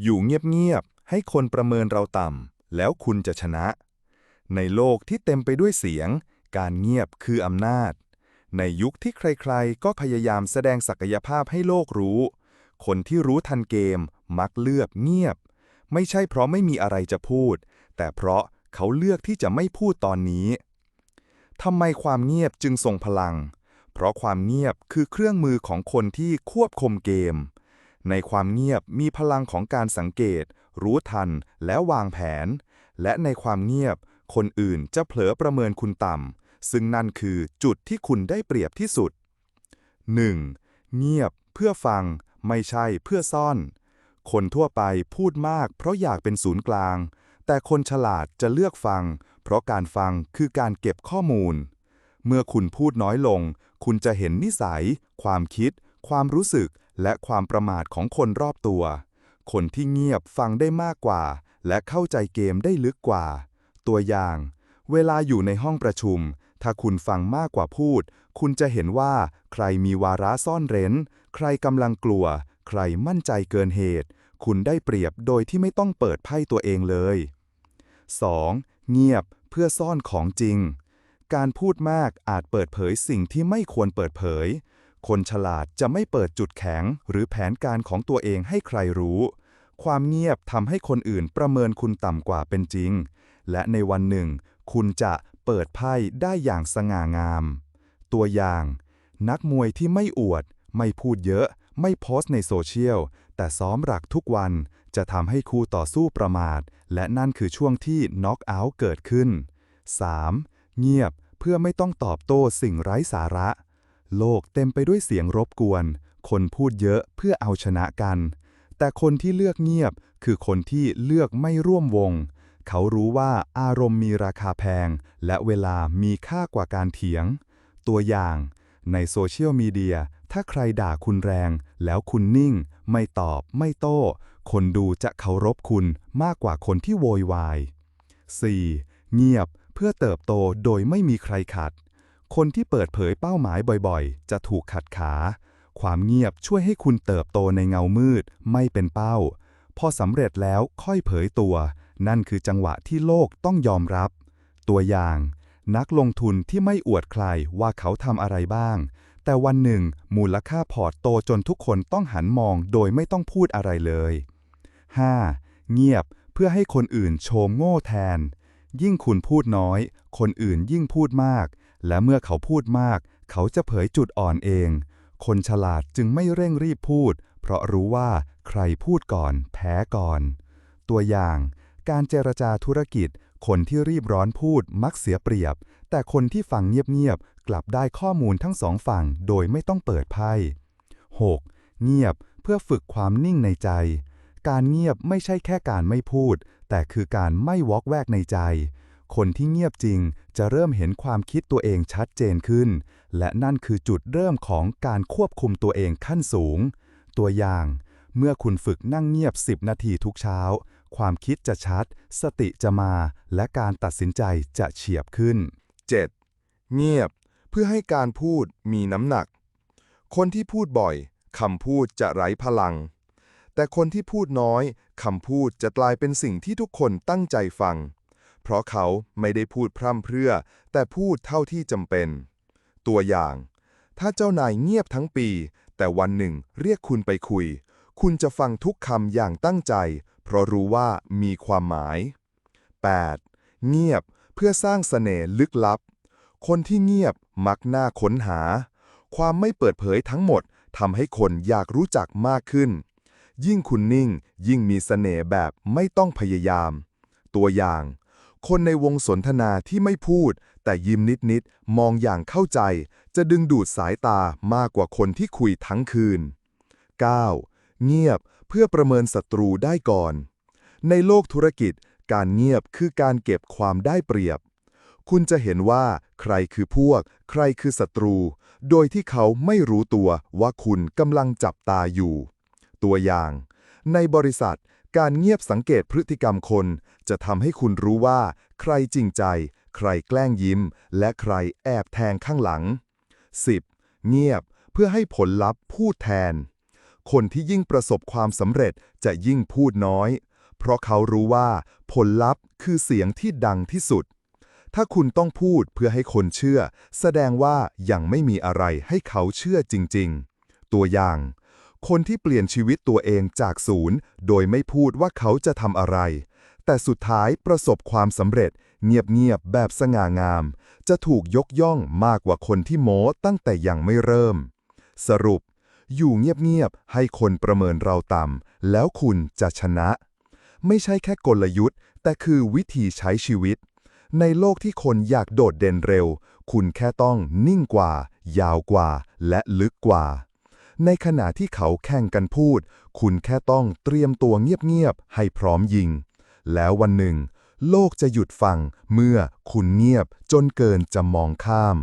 อยู่เงียบๆ ให้คนประเมินเราต่ำ แล้วคุณจะชนะ ในโลกที่เต็มไปด้วยเสียง การเงียบคืออำนาจ ในยุคที่ใครๆ ก็พยายามแสดงศักยภาพให้โลกรู้ คนที่รู้ทันเกมมักเลือกเงียบ ไม่ใช่เพราะไม่มีอะไรจะพูด แต่เพราะเขาเลือกที่จะไม่พูดตอนนี้ทำไมความเงียบจึงทรงพลัง เพราะความเงียบคือเครื่องมือของคนที่ควบคุมเกม ในความเงียบมีพลังของการสังเกต รู้ทัน และวางแผน และในความเงียบ คนอื่นจะเผลอประเมินคุณต่ำ ซึ่งนั่นคือจุดที่คุณได้เปรียบที่สุด 1. เงียบเพื่อฟัง ไม่ใช่เพื่อซ่อน คนทั่วไปพูดมากเพราะอยากเป็นศูนย์กลาง แต่คนฉลาดจะเลือกฟัง เพราะการฟังคือการเก็บข้อมูล เมื่อคุณพูดน้อยลง คุณจะเห็นนิสัย ความคิด ความรู้สึกและความประมาทของคนรอบตัว คนที่เงียบฟังได้มากกว่า และเข้าใจเกมได้ลึกกว่า ตัวอย่าง เวลาอยู่ในห้องประชุม ถ้าคุณฟังมากกว่าพูด คุณจะเห็นว่าใครมีวาระซ่อนเร้น ใครกำลังกลัว ใครมั่นใจเกินเหตุ คุณได้เปรียบโดยที่ไม่ต้องเปิดไพ่ตัวเองเลย 2. เงียบเพื่อซ่อนของจริง การพูดมากอาจเปิดเผยสิ่งที่ไม่ควรเปิดเผย คนฉลาดจะไม่เปิดจุดแข็งหรือแผนการของตัวเองให้ใครรู้ ความเงียบทำให้คนอื่นประเมินคุณต่ำกว่าเป็นจริง และในวันหนึ่ง คุณจะเปิดไพ่ได้อย่างสง่างาม ตัวอย่าง นักมวยที่ไม่อวด ไม่พูดเยอะ ไม่โพสต์ในโซเชียล แต่ซ้อมหลักทุกวันจะทำให้คู่ต่อสู้ประมาท และนั่นคือช่วงที่น็อกเอาท์เกิดขึ้น 3. เงียบเพื่อไม่ต้องตอบโต้สิ่งไร้สาระ โลกเต็มไปด้วยเสียงรบกวน คนพูดเยอะเพื่อเอาชนะกัน แต่คนที่เลือกเงียบคือคนที่เลือกไม่ร่วมวง เขารู้ว่าอารมณ์มีราคาแพง และเวลามีค่ากว่าการเถียง ตัวอย่างในโซเชียลมีเดียถ้าใครด่าคุณแรง แล้วคุณนิ่ง ไม่ตอบ ไม่โต้ คนดูจะเคารพคุณมากกว่าคนที่โวยวาย 4. เงียบเพื่อเติบโตโดยไม่มีใครขัด คนที่เปิดเผยเป้าหมายบ่อยๆ จะถูกขัดขา ความเงียบช่วยให้คุณเติบโตในเงามืด ไม่เป็นเป้า พอสำเร็จแล้วค่อยเผยตัว นั่นคือจังหวะที่โลกต้องยอมรับ ตัวอย่าง นักลงทุนที่ไม่อวดใครว่าเขาทำอะไรบ้าง แต่วันหนึ่ง มูลค่าพอร์ตโตจนทุกคนต้องหันมองโดยไม่ต้องพูดอะไรเลย 5. เงียบเพื่อให้คนอื่นโชมโง่แทน ยิ่งคุณพูดน้อย คนอื่นยิ่งพูดมาก และเมื่อเขาพูดมาก เขาจะเผยจุดอ่อนเอง คนฉลาดจึงไม่เร่งรีบพูด เพราะรู้ว่าใครพูดก่อน แพ้ก่อน ตัวอย่าง การเจรจาธุรกิจ คนที่รีบร้อนพูดมักเสียเปรียบ แต่คนที่ฟังเงียบๆกลับได้ข้อมูลทั้งสองฝั่งโดยไม่ต้องเปิดไพ่ 6. เงียบเพื่อฝึกความนิ่งในใจ การเงียบไม่ใช่แค่การไม่พูด แต่คือการไม่วอกแวกในใจ คนที่เงียบจริงจะเริ่มเห็นความคิดตัวเองชัดเจนขึ้น และนั่นคือจุดเริ่มของการควบคุมตัวเองขั้นสูง ตัวอย่าง เมื่อคุณฝึกนั่งเงียบ 10 นาทีทุกเช้า ความคิดจะชัด สติจะมา และการตัดสินใจจะเฉียบขึ้น 7. เงียบ เพื่อให้การพูดมีน้ำหนัก คนที่พูดบ่อยคำพูดจะไร้พลัง แต่คนที่พูดน้อยคำพูดจะกลายเป็นสิ่งที่ทุกคนตั้งใจฟัง เพราะเขาไม่ได้พูดพร่ำเพรื่อ แต่พูดเท่าที่จำเป็น ตัวอย่าง ถ้าเจ้านายเงียบทั้งปี แต่วันหนึ่งเรียกคุณไปคุย คุณจะฟังทุกคำอย่างตั้งใจ เพราะรู้ว่ามีความหมาย 8. เงียบเพื่อสร้างเสน่ห์ลึกลับ คนที่เงียบมักน่าค้นหา ความไม่เปิดเผยทั้งหมดทำให้คนอยากรู้จักมากขึ้น ยิ่งคุณนิ่ง ยิ่งมีเสน่ห์แบบไม่ต้องพยายาม ตัวอย่าง คนในวงสนทนาที่ไม่พูด แต่ยิ้มนิดๆมองอย่างเข้าใจ จะดึงดูดสายตามากกว่าคนที่คุยทั้งคืน 9. เงียบเพื่อประเมินศัตรูได้ก่อน ในโลกธุรกิจ การเงียบคือการเก็บความได้เปรียบ คุณจะเห็นว่า ใครคือพวก ใครคือศัตรู โดยที่เขาไม่รู้ตัวว่าคุณกำลังจับตาอยู่ ตัวอย่าง ในบริษัทการเงียบสังเกตพฤติกรรมคน จะทำให้คุณรู้ว่า ใครจริงใจ ใครแกล้งยิ้ม และใครแอบแทงข้างหลัง 10. เงียบเพื่อให้ผลลัพธ์พูดแทน คนที่ยิ่งประสบความสำเร็จจะยิ่งพูดน้อย เพราะเขารู้ว่า ผลลัพธ์คือเสียงที่ดังที่สุด ถ้าคุณต้องพูดเพื่อให้คนเชื่อ แสดงว่ายังไม่มีอะไรให้เขาเชื่อจริง ๆ ตัวอย่างคนที่เปลี่ยนชีวิตตัวเองจากศูนย์ โดยไม่พูดว่าเขาจะทำอะไร แต่สุดท้ายประสบความสำเร็จ เงียบๆแบบสง่างาม จะถูกยกย่องมากกว่าคนที่โม้ตั้งแต่ยังไม่เริ่ม สรุป อยู่เงียบๆให้คนประเมินเราต่ำแล้วคุณจะชนะ ไม่ใช่แค่กลยุทธ์ แต่คือวิธีใช้ชีวิต ในโลกที่คนอยากโดดเด่นเร็ว คุณแค่ต้องนิ่งกว่า ยาวกว่า และลึกกว่าในขณะที่เขาแข่งกันพูด คุณแค่ต้องเตรียมตัวเงียบๆ ให้พร้อมยิง แล้ววันหนึ่ง โลกจะหยุดฟังเมื่อคุณเงียบจนเกินจะมองข้าม